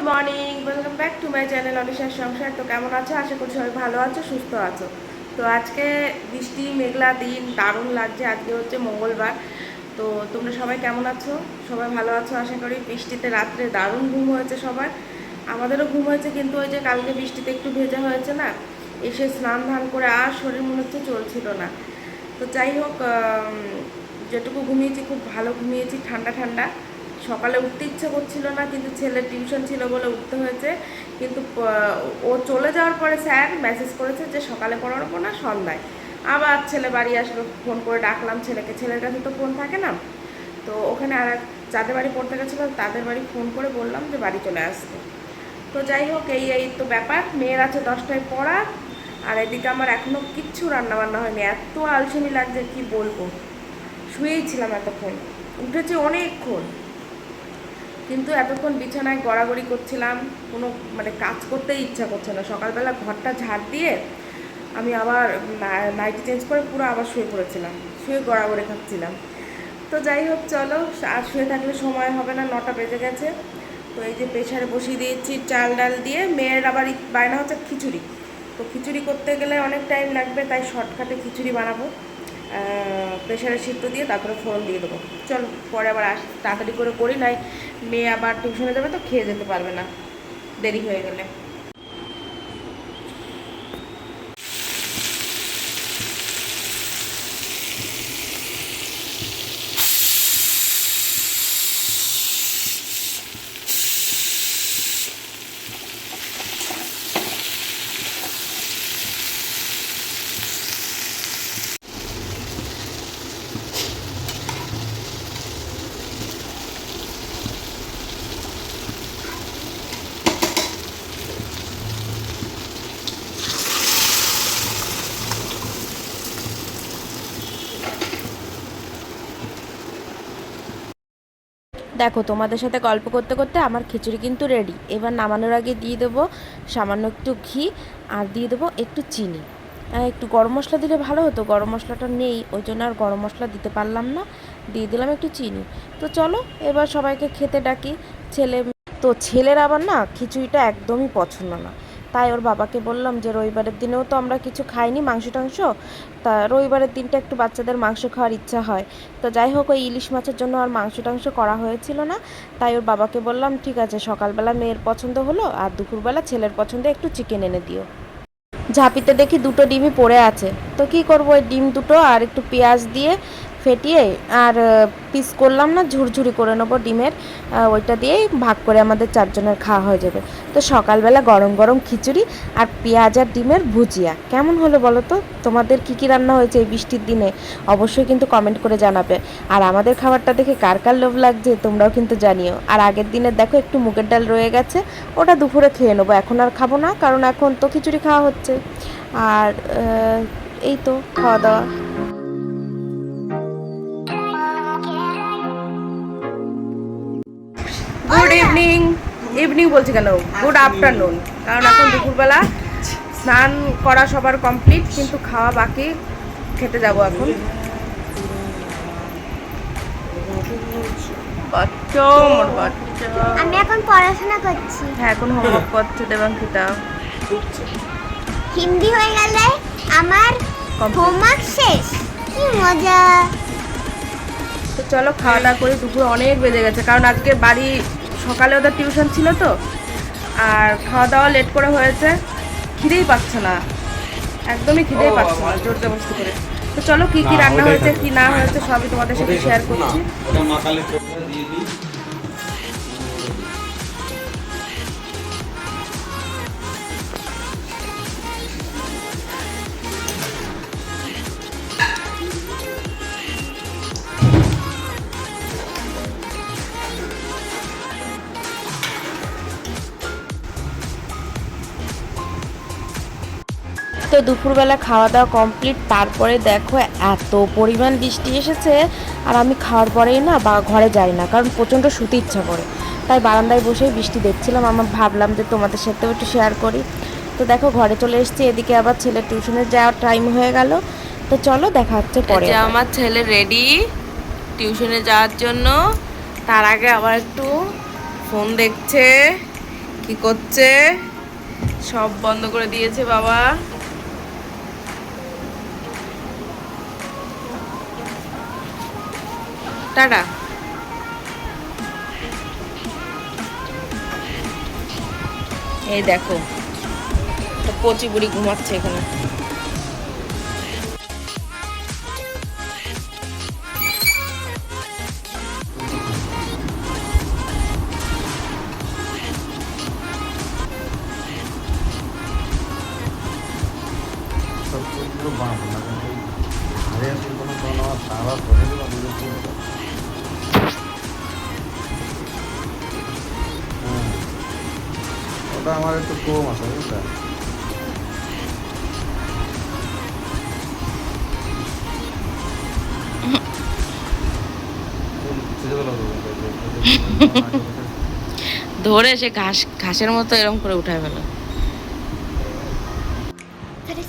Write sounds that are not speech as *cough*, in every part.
Good morning welcome back to my channel অনিশার সংসার তো কেমন আছো? আশা করি সবাই ভালো আছো, সুস্থ আছো। তো আজকে বৃষ্টি, মেঘলা দিন, দারুণ লাগছে। আজকে হচ্ছে মঙ্গলবার। তো তোমরা সবাই কেমন আছো? সবাই ভালো আছো, আশা করি? বৃষ্টিতে রাত্রে দারুণ ঘুম হয়েছে সবার। আমাদেরও ঘুম হয়েছে, কিন্তু ওই যে কালকে বৃষ্টিতে একটু ভেজা হয়েছে না, এসে স্নান ধান করে আর শরীর মনে হচ্ছে চলছিল না। তো যাই হোক যেটুকু ঘুমিয়েছি, খুব ভালো ঘুমিয়েছি, ঠান্ডা ঠান্ডা। সকালে উঠতে ইচ্ছে করছিল না, কিন্তু ছেলের টিউশন ছিল বলে উঠতে হয়েছে। কিন্তু ও চলে যাওয়ার পরে স্যার মেসেজ করেছে যে সকালে পড়াবো না সন্ধ্যায়। আবার ছেলে বাড়ি আসলো, ফোন করে ডাকলাম ছেলেকে। ছেলের কাছে তো ফোন থাকে না। তো ওখানে আর যাদের বাড়ি পড়তে গেছিল, তাদের বাড়ি ফোন করে বললাম যে বাড়ি চলে আসতে তো যাই হোক, এই এই তো ব্যাপার। মেয়ের আছে দশটায় পড়া। আর এদিকে আমার এখনও কিচ্ছু রান্না বান্না হয়নি। এত আলসেমি লাগছে, কি বলব? শুয়েই ছিলাম এতক্ষণ। উঠেছি অনেকক্ষণ। কিন্তু এতক্ষণ বিছানায় গড়াগড়ি করছিলাম, কোনো মানে কাজ করতেই ইচ্ছা করছে না। সকালবেলা ঘরটা ঝাড় দিয়ে আমি আবার নাইটি চেঞ্জ করে পুরো আবার শুয়ে পড়েছিলাম, শুয়ে গড়াগড়ি খাচ্ছিলাম। তো যাই হোক, চলো, আর শুয়ে থাকলে সময় হবে না, নটা বেজে গেছে। তো এই যে প্রেশারে বসিয়ে দিয়েছি চাল ডাল দিয়ে, মেয়ের আবার বায়না হচ্ছে খিচুড়ি। তো খিচুড়ি করতে গেলে অনেক টাইম লাগবে, তাই শর্টকাটে খিচুড়ি বানাবো। প্রেশারে সিদ্ধ দিয়ে তারপরে ফোড়ন দিয়ে দেবো। চল, পরে আবার আস, তাড়াতাড়ি করে করি, নাই মেয়ে আবার টিউশনে যাবে তো খেয়ে যেতে পারবে না। দেরি হয়ে গেলে। দেখো, তোমাদের সাথে গল্প করতে করতে আমার খিচুড়ি কিন্তু রেডি এবার নামানোর আগে দিয়ে দেবো সামান্য একটু ঘি আর দিয়ে দেবো একটু চিনি। একটু গরম মশলা দিলে ভালো হতো, গরম মশলাটা নেই, ওই জন্য আর গরম মশলা দিতে পারলাম না। দিয়ে দিলাম একটু চিনি। তো চলো, এবার সবাইকে খেতে ডাকি। ছেলে তো ছেলের আবার না খিচুড়িটা একদমই পছন্দ না। তাই ওর বাবাকে বললাম যে রবিবারের দিনেও তো আমরা কিছু খাইনি, মাংস টাংস। তা রবিবারের দিনটা একটু বাচ্চাদের মাংস খাওয়ার ইচ্ছা হয়। তো যাই হোক, ওই ইলিশ মাছের জন্য আর মাংস টাংস করা হয়েছিল না। তাই ওর বাবাকে বললাম, ঠিক আছে, সকালবেলা মেয়ের পছন্দ হলো আর দুপুরবেলা ছেলের পছন্দে একটু চিকেন এনে দিও। ঝাঁপিতে দেখি দুটো ডিমই পড়ে আছে। তো কি করব, ওই ডিম দুটো আর একটু পেঁয়াজ দিয়ে ফেটিয়ে আর পিস করলাম না, ঝুরঝুরি করে নেব ডিমের ওইটা দিয়েই ভাগ করে আমাদের চারজনের খাওয়া হয়ে যাবে। তো সকালবেলা গরম গরম খিচুড়ি আর পেঁয়াজ আর ডিমের ভুজিয়া। কেমন হলো বলো তো? তোমাদের কি কি রান্না হয়েছে এই বৃষ্টির দিনে? অবশ্যই কিন্তু কমেন্ট করে জানাবে। আর আমাদের খাবারটা দেখে কার কার লোভ লাগছে, তোমরাও কিন্তু জানিও। আর আগের দিনের দেখো একটু মুগের ডাল রয়ে গেছে, ওটা দুপুরে খেয়ে নেব। এখন আর খাব না, কারণ এখন তো খিচুড়ি খাওয়া হচ্ছে। আর এই তো, খাওয়া দাওয়া। ইভিনিং বলছি কেন? গুড আফটারনুন কারণ এখন দুপুরবেলা স্নান করা সবার কমপ্লিট কিন্তু খাওয়া বাকি খেতে যাব এখন। বাচ্চা মোর বাচ্চা। আমি এখন পড়াশোনা করছি। হ্যাঁ এখন হোমওয়ার্ক করছে দেবাঙ্কিতা হিন্দি হয়ে গেলে আমার হোমওয়ার্ক শেষ। কি মজা। তো চলো খাওয়া দাওয়া করি। দুপুর অনেক বেজে গেছে। কারণ আজকে বাড়ি সকালে ওদের টিউশন ছিল তো আর খাওয়া দাওয়া লেট করে হয়েছে। খিদেই পাচ্ছে না। একদমই খিদেই পাচ্ছে না জোর জবরদস্তি করে। তো চলো কি কি রান্না হয়েছে। কি না হয়েছে সবই তোমাদের সাথে শেয়ার করছি। দুপুরবেলা খাওয়া দাওয়া কমপ্লিট তারপরে দেখো এত পরিমাণ বৃষ্টি এসেছে আর আমি খাওয়ার পরেই না বা ঘরে যাই না কারণ প্রচণ্ড শুতে ইচ্ছা করে। তাই বারান্দায় বসেই বৃষ্টি দেখছিলাম আমার ভাবলাম যে তোমাদের সাথেও একটু শেয়ার করি। তো দেখো ঘরে চলে এসেছি এদিকে আবার ছেলে টিউশনে যাওয়ার টাইম হয়ে গেল। তো চলো দেখা হচ্ছে পরে। আমার ছেলে রেডি টিউশনে যাওয়ার জন্য। তার আগে আবার একটু ফোন দেখছে কি করছে? সব বন্ধ করে দিয়েছে বাবা। টাটা এই দেখো কচি বুড়ি ঘুমাচ্ছে এখানে। কম আছে বুঝলে ধরে সে ঘাস ঘাসের মতো এরকম করে উঠায় ফেলো। Tadi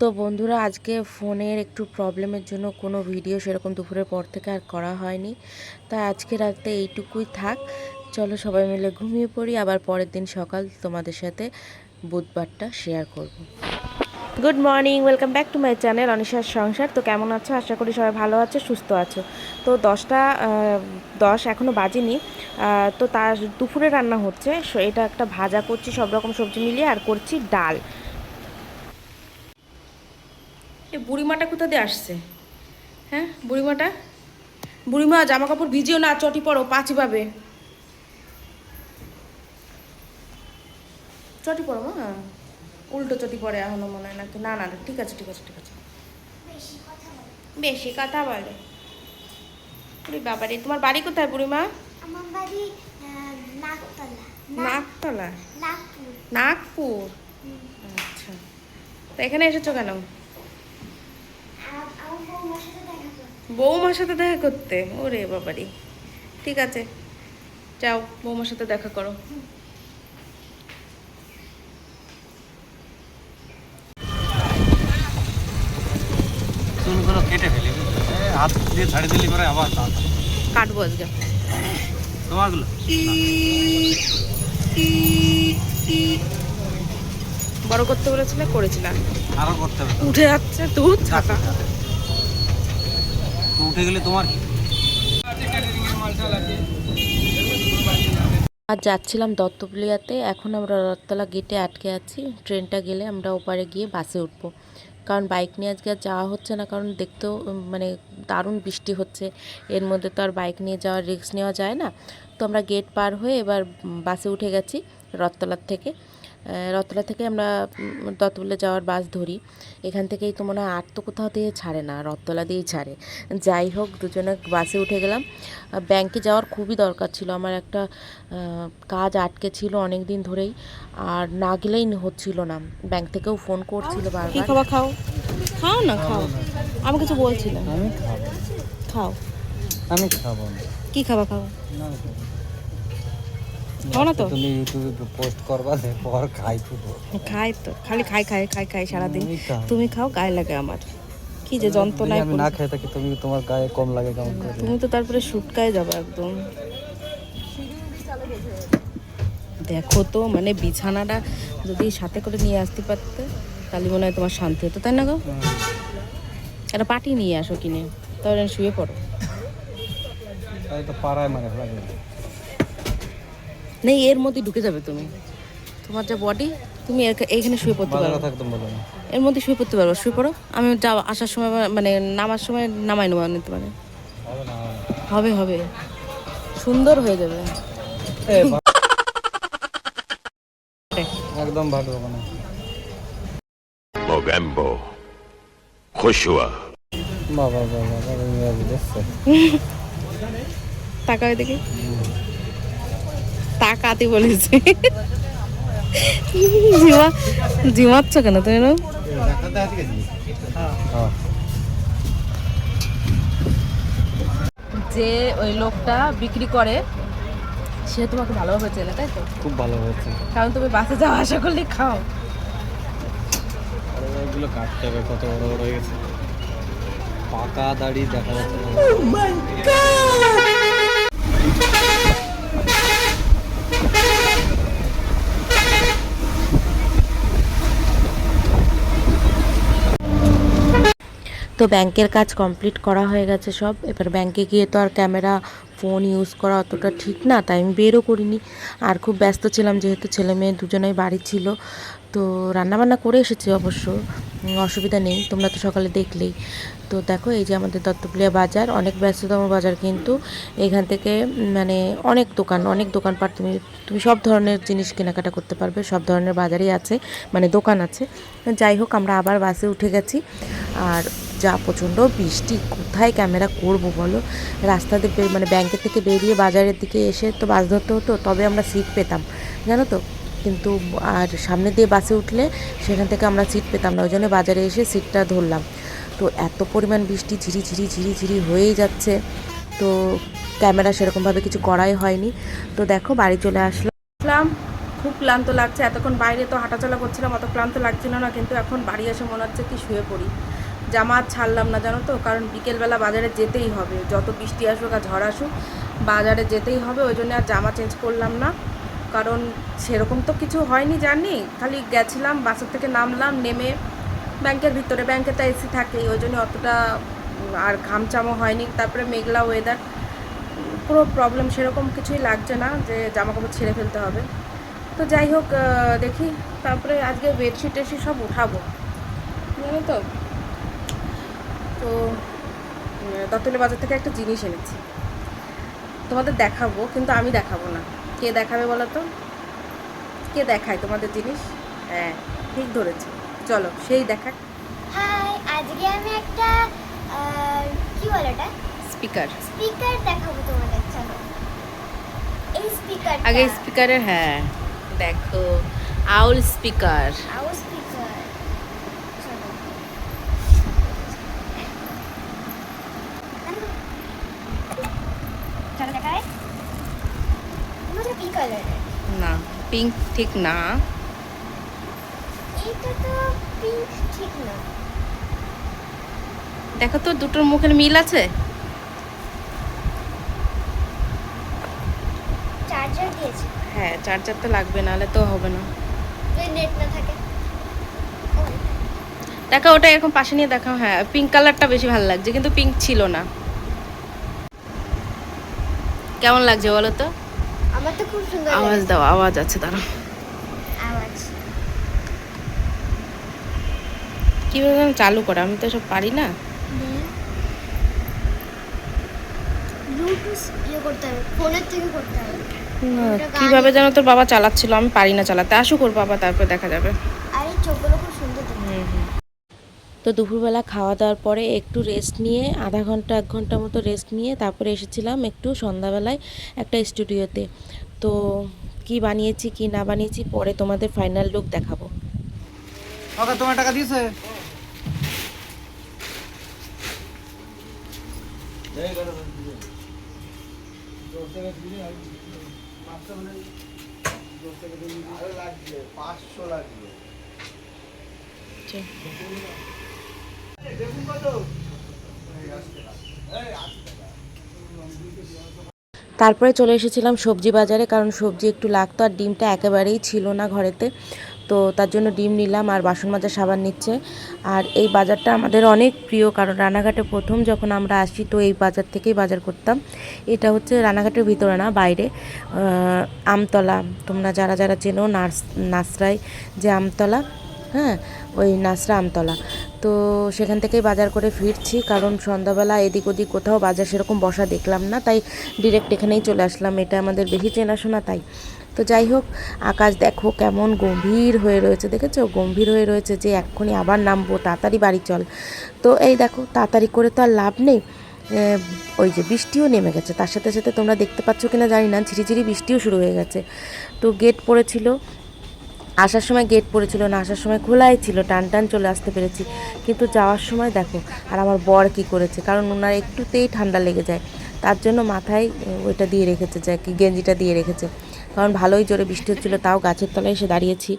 তো বন্ধুরা, আজকে ফোনের একটু প্রবলেমের জন্য কোনো ভিডিও সেরকম দুপুরের পর থেকে আর করা হয়নি। তাই আজকে রাতে এইটুকুই থাক। চলো সবাই মিলে ঘুমিয়ে পড়ি। আবার পরের দিন সকাল তোমাদের সাথে বুধবারটা শেয়ার করব। Good morning welcome back to my channel অনিশার সংসার। তো কেমন আছো? আশা করি সবাই ভালো আছো সুস্থ আছো। তো দশটা দশ এখনও বাজেনি। তো তার দুপুরে রান্না হচ্ছে। সো এটা একটা ভাজা করছি সব রকম সবজি মিলিয়ে আর করছি ডাল। এ বুড়িমাটা কোথা দিয়ে আসছে? হ্যাঁ বুড়িমাটা? বুড়িমা জামা কাপড় ভিজিও না চটি পরো পাঁচি পাবে চটি পরো মা উল্টো চটি পরে এখনও মনে হয় নাকি না না ঠিক আছে ঠিক আছে ঠিক আছে। বেশি কথা বলে। বুড়ি বাবারে তোমার বাড়ি কোথায় বুড়িমা? আমার বাড়ি নাকতলা নাকতলা নাগপুর। নাগপুর? আচ্ছা। তো এখানে এসেছ কেন? আম- সাথে দেখা করতে। বৌমার সাথে দেখা করতে? ওরে বাবারি। ঠিক আছে। যাও বৌমার সাথে দেখা করো। কেটে ফেলি। হাত দিয়ে ছাড়ি দিলি করে আবার দাঁত কাটবো আজকে। তোমারগুলো? বড় করতে বলেছিলে করেছিলাম আরও করতে হবে উঠে যাচ্ছে দুধ ছাতা। উঠে গেলে তোমার কি? আর যাচ্ছিলাম দত্তপুলিয়াতে এখন আমরা রথতলা গেটে আটকে আছি। ট্রেনটা গেলে আমরা ওপারে গিয়ে বাসে উঠবো। কারণ বাইক নিয়ে আজকে আর যাওয়া হচ্ছে না, কারণ দেখতেও মানে দারুণ বৃষ্টি হচ্ছে। এর মধ্যে তো আর বাইক নিয়ে যাওয়ার রিস্ক নেওয়া যায় না। তো আমরা গেট পার হয়ে এবার বাসে উঠে গেছি রথতলার থেকে। আহ, রথতলা থেকে আমরা উম, দত্তপুলিয়া যাওয়ার বাস ধরি। এখান থেকেই তো মনে হয় আর তো কোথাও দিয়ে ছাড়ে না রথতলা দিয়েই ছাড়ে। যাই হোক দুজনে বাসে উঠে গেলাম। ব্যাংকে যাওয়ার খুবই দরকার ছিল। আমার একটা কাজ আটকে ছিল অনেক দিন ধরেই। আর না গেলেই হচ্ছিল না। ব্যাংক থেকেও ফোন করছিল কি বারবার। খাবার খাও? খাও না খাও। আমি কিছু বলছিলাম আমি খাও। আমি খাব না। কি খাবার খাও? না, খাব না। তো? তুমি ইউটিউবে পোস্ট করবা পর খাই খাই তো খালি খাই খাই খাই খাই সারাদিন। তুমি খাও। গায়ে লাগে আমার। কি যে যন্ত্রণায় আমি না। খেয়ে থাকি তুমি তোমার গায়ে কম লাগে কেমন করে? তুমি তো তারপরে শুটকায় যাবে একদম। দেখো তো মানে বিছানাটা যদি সাথে করে নিয়ে আসতে পারতে তাহলে মনে হয় তোমার শান্তি হতো তাই না গো? একটা পাটি নিয়ে আসো কিনে তাহলে শুয়ে পড়ো। তাই তো পাড়ায় মানে লাগে। নেই এর মধ্যে ঢুকে যাবে তুমি তোমার যা বডি তুমি এখানে শুয়ে পড়তে পারো এর মধ্যে শুয়ে পড়তে পারো শুয়ে পড়ো আমি যা আসার সময় মানে নামার সময় নামাই নেব নিতে পারে হবে হবে সুন্দর হয়ে যাবে একদম ভালো দেখি তাকাতে বলেছে। জিমা জিমাচ্ছ কেন তুমি যে ওই লোকটা বিক্রি করে সে তোমাকে ভালোভাবে চেনে তাই তো? খুব ভালো হয়েছে। কারণ তুমি বাসে যাওয়া আশা করলে খাও। আর ওগুলো কাটতে হবে কত বড় বড় হয়ে গেছে। পাকা দাড়ি দেখা যাচ্ছে তো ব্যাংকের কাজ কমপ্লিট করা হয়ে গেছে সব। এবার ব্যাংকে গিয়ে তো আর ক্যামেরা, ফোন ইউজ করা অতটা ঠিক না, তাই আমি বেরও করিনি। আর খুব ব্যস্ত ছিলাম যেহেতু ছেলে মেয়ে দুজনেই বাড়ি ছিল। তো রান্নাবান্না করে এসেছি অবশ্য অসুবিধা নেই, তোমরা তো সকালে দেখলেই। তো দেখো, এই যে আমাদের দত্তপুলিয়া বাজার, অনেক ব্যস্ততম বাজার কিন্তু এখান থেকে মানে অনেক দোকান, অনেক দোকানপাট, তুমি তুমি সব ধরনের জিনিস কেনাকাটা করতে পারবে, সব ধরনের বাজারই আছে মানে দোকান আছে। যাই হোক, আমরা আবার বাসে উঠে গেছি। আর যা প্রচণ্ড বৃষ্টি, কোথায় ক্যামেরা করব বলো? রাস্তাতে মানে ব্যাংকের থেকে বেরিয়ে বাজারের দিকে এসে তো বাস ধরতে হতো, তবে আমরা সিট পেতাম, জানো তো? কিন্তু আর সামনে দিয়ে বাসে উঠলে সেখান থেকে আমরা সিট পেতাম না, ওই জন্য বাজারে এসে সিটটা ধরলাম। তো এত পরিমাণ বৃষ্টি, ঝিরি ঝিরি ঝিরি ঝিরি হয়েই যাচ্ছে, তো ক্যামেরা সেরকমভাবে কিছু করাই হয়নি। তো দেখো, বাড়ি চলে আসলাম আসলাম খুব ক্লান্ত লাগছে, এতক্ষণ বাইরে তো হাঁটাচলা করছিলাম, অত ক্লান্ত লাগছিল না, কিন্তু এখন বাড়ি এসে মনে হচ্ছে কি শুয়ে পড়ি। জামা ছাড়লাম না, জানো তো? কারণ বিকেলবেলা বাজারে যেতেই হবে। যত বৃষ্টি আসুক আর ঝড় আসুক, বাজারে যেতেই হবে। ওই জন্য আর জামা চেঞ্জ করলাম না। কারণ সেরকম তো কিছু হয়নি জানি। খালি গেছিলাম, বাসের থেকে নামলাম, নেমে ব্যাংকের ভিতরে, ব্যাংকে তো এসি থাকেই। ওই জন্য অতটা আর ঘামচামও হয়নি। তারপরে মেঘলা ওয়েদার পুরো প্রবলেম সেরকম কিছুই লাগছে না যে জামা কাপড় ছেড়ে ফেলতে হবে। তো যাই হোক দেখি। তারপরে আজকে বেডশিট টেডশিট সব উঠাবো। জানো তো? তো দত্তলি বাজার থেকে একটা জিনিস এনেছি। তোমাদের দেখাবো কিন্তু আমি দেখাবো না। কে দেখাবে বলো তো? কে দেখায় তোমাদের জিনিস? হ্যাঁ ঠিক ধরেছে। চলো সেই দেখাক। হাই আজকে আমি একটা কি বলে ওটা? স্পিকার। স্পিকার দেখাবো তোমাদের চলো। এই স্পিকার আগে স্পিকারের হ্যাঁ দেখো আউল স্পিকার। আওয়াজ স্পিকার চলো চলো দেখায় আমাদের কি কালারের না পিঙ্ক ঠিক না? দেখো তো দুটোর মুখের মিল আছে? হ্যাঁ চার্জার তো লাগবে নাহলে তো হবে না। দেখো ওটা এরকম পাশে নিয়ে দেখাও হ্যাঁ পিঙ্ক কালারটা বেশি ভালো লাগছে কিন্তু পিঙ্ক ছিল না। কেমন লাগছে বলো তো? আমার তো খুব সুন্দর আওয়াজ দাও আওয়াজ আছে তারা আওয়াজ। কীভাবে চালু করে আমি তো সব পারি না। কীভাবে ইয়ে কীভাবে যেন তোর বাবা চালাচ্ছিল আমি পারি না চালাতে। আসুক ওর বাবা তারপর দেখা যাবে। আর চোখগুলো খুব তো দুপুরবেলা খাওয়া দাওয়ার পরে একটু রেস্ট নিয়ে আধা ঘণ্টা এক ঘণ্টা মতো রেস্ট নিয়ে তারপরে এসেছিলাম একটু সন্ধ্যাবেলায় একটা স্টুডিওতে তো। কি বানিয়েছি কি না বানিয়েছি পরে তোমাদের ফাইনাল লুক দেখাবো। কাকা তোমার টাকা দিয়েছে? তারপরে চলে এসেছিলাম সবজি বাজারে, কারণ সবজি একটু লাগতো আর ডিমটা একেবারেই ছিল না ঘরেতে। তো তার জন্য ডিম নিলাম আর বাসন মাজার সাবান নিচ্ছে। আর এই বাজারটা আমাদের অনেক প্রিয়, কারণ রানাঘাটে প্রথম যখন আমরা আসি তো এই বাজার থেকেই বাজার করতাম। এটা হচ্ছে রানাঘাটের ভিতরে না, বাইরে। আমতলা, তোমরা যারা যারা চেনো নার্স নাসরাই যে আমতলা হ্যাঁ ওই নাসরা আমতলা। তো সেখান থেকেই বাজার করে ফিরছি, কারণ সন্ধ্যাবেলা এদিক ওদিক কোথাও বাজার সেরকম বসা দেখলাম না, তাই ডিরেক্ট এখানেই চলে আসলাম। এটা আমাদের বেশি চেনাশোনা তাই। তো যাই হোক, আকাশ দেখো কেমন গম্ভীর হয়ে রয়েছে, দেখেছ? গম্ভীর হয়ে রয়েছে যে এক্ষুনি আবার নামবো, তাড়াতাড়ি বাড়ি চল। তো এই দেখো, তাড়াতাড়ি করে তো আর লাভ নেই। ওই যে বৃষ্টিও নেমে গেছে, তার সাথে সাথে তোমরা দেখতে পাচ্ছ কিনা জানি না, ঝিরিঝিরি বৃষ্টিও শুরু হয়ে গেছে। তো গেট পড়েছিল আসার সময় গেট পড়েছিল না আসার সময় খোলাই ছিল টান টান চলে আসতে পেরেছি। কিন্তু যাওয়ার সময় দেখো আর আমার বর কি করেছে? কারণ ওনার একটুতেই ঠান্ডা লেগে যায়। তার জন্য মাথায় ওইটা দিয়ে রেখেছে যে কি গেঞ্জিটা দিয়ে রেখেছে। কারণ ভালোই জোরে বৃষ্টি হচ্ছিল তাও গাছের তলায় এসে দাঁড়িয়েছি।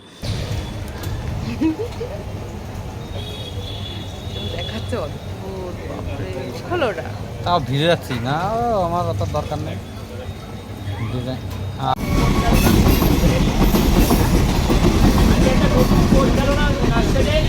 দেখাচ্ছ ভিড়ে যাচ্ছি না আমার অত দরকার নেই।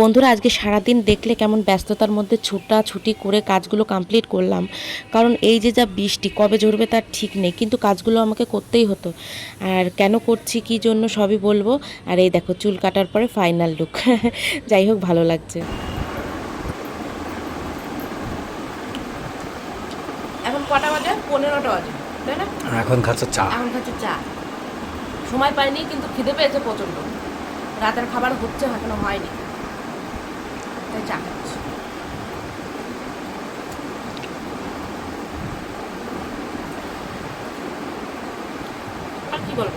বন্ধুরা আজকে সারাদিন দেখলে কেমন ব্যস্ততার মধ্যে ছুটা ছুটি করে কাজগুলো কমপ্লিট করলাম। কারণ এই যে যা বৃষ্টি কবে ঝরবে তার ঠিক নেই কিন্তু কাজগুলো আমাকে করতেই হতো। আর কেন করছি কি জন্য সবই বলব। আর এই দেখো চুল কাটার পরে ফাইনাল লুক *laughs* যাই হোক ভালো লাগছে। এখন কটা বাজে? পনেরোটা বাজে তাই না? এখন খাচ্ছ চা। এখন খাচ্ছে চা। সময় পাইনি কিন্তু খিদে পেয়েছে প্রচণ্ড। রাতের খাবার হচ্ছে এখনও হয়নি। তাই চা আর কি বলব?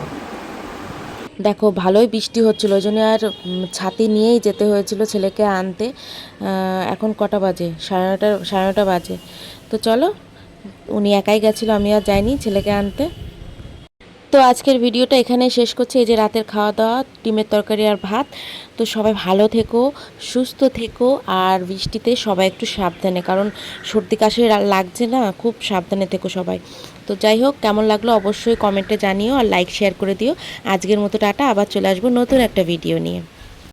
দেখো ভালোই বৃষ্টি হচ্ছিল ওই জন্য আর ছাতি নিয়েই যেতে হয়েছিল ছেলেকে আনতে। এখন কটা বাজে? সাড়ে নটা সাড়ে নটা বাজে। তো চলো উনি একাই গেছিল আমি আর যাইনি ছেলেকে আনতে। তো আজকের ভিডিওটা এখানে শেষ করছি। এই যে রাতের খাওয়া দাওয়া ডিমের তরকারি আর ভাত। তো সবাই ভালো থেকো, সুস্থ থেকো, আর বৃষ্টিতে সবাই একটু সাবধানে, কারণ সর্দি কাশি লাগছে না, খুব সাবধানে থেকো সবাই। তো যাই হোক, কেমন লাগল অবশ্যই কমেন্টে জানিও আর লাইক শেয়ার করে দিও। আজকের মতো টাটা, আবার চলে আসব নতুন একটা ভিডিও নিয়ে।